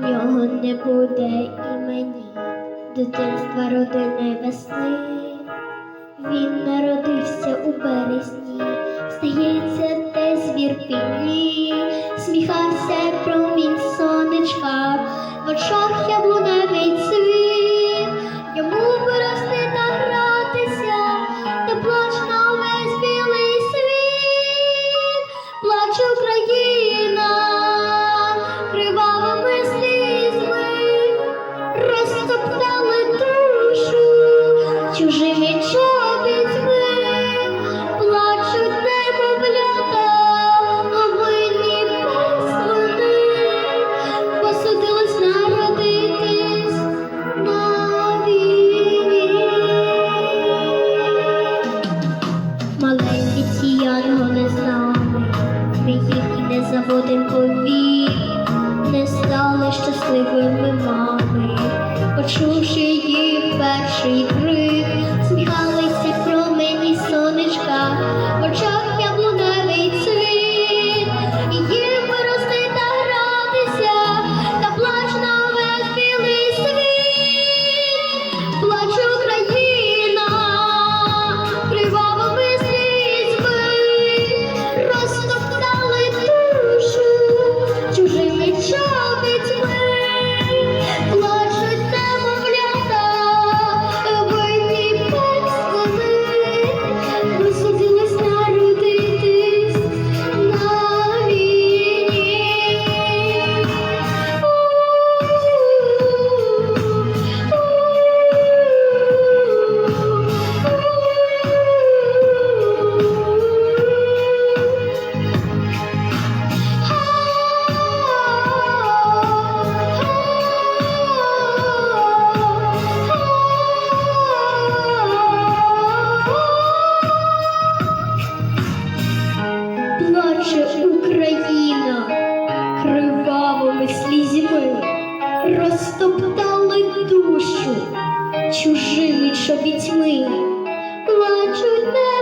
нього не буде і мені дитинства родини весни, він народився у березні, стається те звір пілі, сміхався промінь сонечка в очах. в один повік не стали щасливими мами, почувши їх перший. плаче Україна кривавими слізьми, розтоптали душу чужими чобітьми, плачуть не.